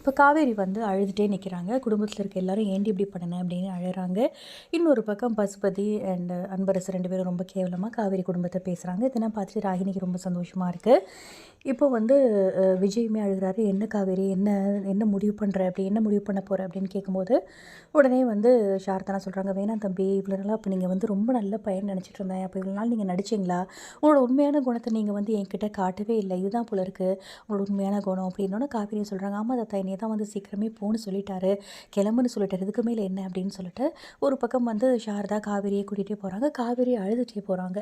இப்போ காவேரி வந்து அழுதுகிட்டே நிற்கிறாங்க குடும்பத்தில் இருக்க எல்லாரும் ஏண்டி இப்படி பண்ணினேன் அப்படின்னு அழுகிறாங்க இன்னொரு பக்கம் பசுபதி அண்ட் அன்பரசு ரெண்டு பேரும் ரொம்ப கேவலமாக காவேரி குடும்பத்தை பேசுகிறாங்க இதெல்லாம் பார்த்துட்டு ராகினிக்கு ரொம்ப சந்தோஷமாக இருக்குது இப்போ வந்து விஜயுமே அழுகிறாரு. என்ன காவேரி? என்ன என்ன முடிவு பண்ணுற அப்படி என்ன முடிவு பண்ண போகிற அப்படின்னு கேட்கும்போது உடனே வந்து சாரதானா சொல்கிறாங்க வேணாம் தம்பி இவ்வளோ நாளாக அப்போ நீங்கள் வந்து ரொம்ப நல்ல பையன் நினச்சிட்டு இருந்தேன். அப்போ இவ்வளோ நாள் நீங்கள் நடிச்சிங்களா? உங்களோட உண்மையான குணத்தை நீங்கள் வந்து என்கிட்ட காட்டவே இல்லை. இதுதான் போல இருக்குது உங்களோட உண்மையான குணம். அப்படின்னோட காவேரி சொல்கிறாங்க ஆமாம் தாத்தா என்னை தான் வந்து சீக்கிரமே போன்னு சொல்லிட்டாரு. கிளம்புன்னு சொல்லிட்டாரு. இதுக்கு மேலே என்ன? அப்படின்னு சொல்லிட்டு ஒரு பக்கம் வந்து சாரதா காவேரியை கூட்டிகிட்டே போகிறாங்க காவேரியை அழுதுகிட்டே போகிறாங்க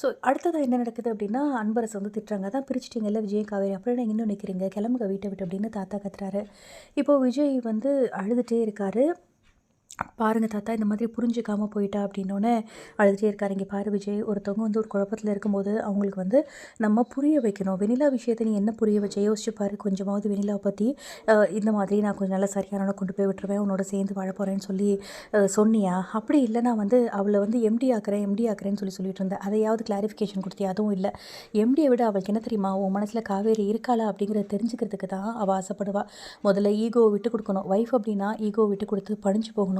ஸோ அடுத்ததாக என்ன நடக்குது அப்படின்னா அன்பரசு வந்து திட்டுறாங்க. தான் பிரிச்சிட்டிங்கல்ல விஜய் காவேரி அப்புறம் நான் இன்னும் நிற்கிறீங்க கிளம்புங்க வீட்டை விட்டு அப்படின்னு தாத்தா கத்துறாரு. இப்போது விஜய் வந்து அழுதுகிட்டே இருக்காரு. பாருங்கள் தாத்தா இந்த மாதிரி புரிஞ்சிக்காமல் போயிட்டா அப்படின்னோடனே அழுதுகிட்டே இருக்காரு. இங்கே பாரு விஜய் ஒருத்தவங்க வந்து ஒரு குழப்பத்தில் இருக்கும்போது அவங்களுக்கு வந்து நம்ம புரிய வைக்கணும். வெனிலா விஷயத்தை நீ என்ன புரிய வச்ச? யோசிச்சு பாரு கொஞ்சமாவது வெனிலாவை பற்றி இந்த மாதிரி நான் கொஞ்சம் நல்லா சரியான கொண்டு போய் விட்டுருவேன் உன்னோட சேர்ந்து வாழ போகிறேன்னு சொல்லி சொன்னியா? அப்படி இல்லை நான் வந்து அவளை வந்து எம்டி ஆக்குறேன் எம்டி ஆக்குறேன்னு சொல்லி சொல்லிட்டு இருந்தேன். அதையாவது கிளாரிஃபிகேஷன் கொடுத்தியா? அதுவும் இல்லை. எம்டியை விட அவளுக்கு என்ன தெரியுமா? உன் மனசில் காவேரி இருக்காளா அப்படிங்கிறத தெரிஞ்சுக்கிறதுக்கு தான் அவள் ஆசைப்படுவா. முதல்ல ஈகோ விட்டு கொடுக்கணும். ஒய்ஃப் அப்படின்னா ஈகோ விட்டு கொடுத்து படிஞ்சு போகணும்.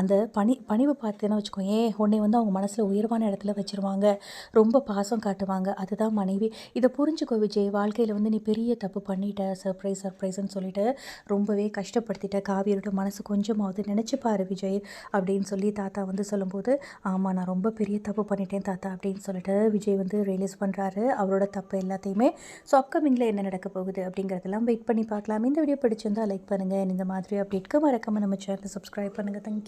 அந்த பணி பணிவு பார்த்தேன்னு வச்சுக்கோங்க ஏன் உன்னை வந்து அவங்க மனசில் உயர்வான இடத்துல வச்சிருவாங்க. ரொம்ப பாசம் காட்டுவாங்க. அதுதான் மனைவி. இதை புரிஞ்சுக்கோ விஜய் வாழ்க்கையில் வந்து நீ பெரிய தப்பு பண்ணிட்ட சர்ப்ரைஸ் சர்ப்ரைஸ்ன்னு சொல்லிட்டு ரொம்பவே கஷ்டப்படுத்திட்ட காவியரோட மனசு கொஞ்சமாவது நினச்சிப்பாரு விஜய் அப்படின்னு சொல்லி தாத்தா வந்து சொல்லும்போது ஆமாம் நான் ரொம்ப பெரிய தப்பு பண்ணிட்டேன் தாத்தா அப்படின்னு சொல்லிட்டு விஜய் வந்து ரியலைஸ் பண்ணுறாரு அவரோட தப்பு எல்லாத்தையுமே ஸோ அப்கமிங்கில் என்ன நடக்க போகுது? அப்படிங்கிறதெல்லாம் வெயிட் பண்ணி பார்க்கலாம். இந்த வீடியோ பிடிச்சிருந்தால் லைக் பண்ணுங்கள் இந்த மாதிரி அப்டேட்க்கு மறக்காமல் நம்ம சேனலை சப்ஸ்கிரைப் பண்ணுங்கள் datang you.